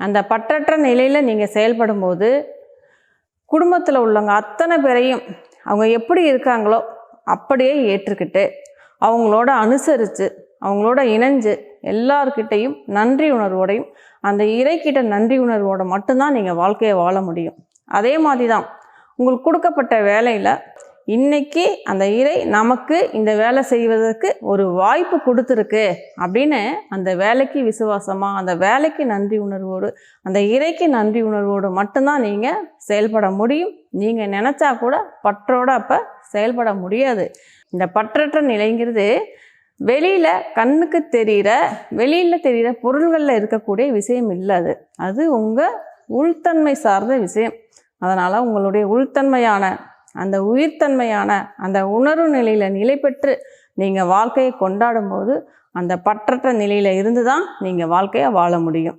அந்த பற்றற்ற நிலையில் நீங்கள் செயல்படும் போது குடும்பத்தில் உள்ளவங்க அத்தனை பேரையும் அவங்க எப்படி இருக்காங்களோ அப்படியே ஏற்றுக்கிட்டு அவங்களோட அனுசரித்து அவங்களோட இணைஞ்சு எல்லார்கிட்டையும் நன்றி உணர்வோடையும் அந்த இறைக்கிட்ட நன்றி உணர்வோட மட்டும்தான் நீங்கள் வாழ்க்கையை வாழ முடியும். அதே மாதிரி தான் உங்களுக்கு கொடுக்கப்பட்ட வேலையில் இன்னைக்கு அந்த இறை நமக்கு இந்த வேலை செய்வதற்கு ஒரு வாய்ப்பு கொடுத்துருக்கு அப்படின்னு அந்த வேலைக்கு விசுவாசமாக அந்த வேலைக்கு நன்றி உணர்வோடு அந்த இறைக்கு நன்றி உணர்வோடு மட்டும்தான் நீங்கள் செயல்பட முடியும். நீங்கள் நினச்சா கூட பற்றோட அப்போ செயல்பட முடியாது. இந்த பற்றற்ற நிலைங்கிறது வெளியில் கண்ணுக்கு தெரிகிற வெளியில் தெரிகிற பொருள்களில் இருக்கக்கூடிய விஷயம் இல்லை அது. அது உங்கள் உள்தன்மை சார்ந்த விஷயம். அதனால் உங்களுடைய உள்தன்மையான அந்த உயிர்த்தன்மையான அந்த உணர்வு நிலையில் நிலை பெற்று நீங்கள் வாழ்க்கையை கொண்டாடும் போது அந்த பற்றற்ற நிலையில் இருந்து தான் நீங்கள் வாழ்க்கையை வாழ முடியும்.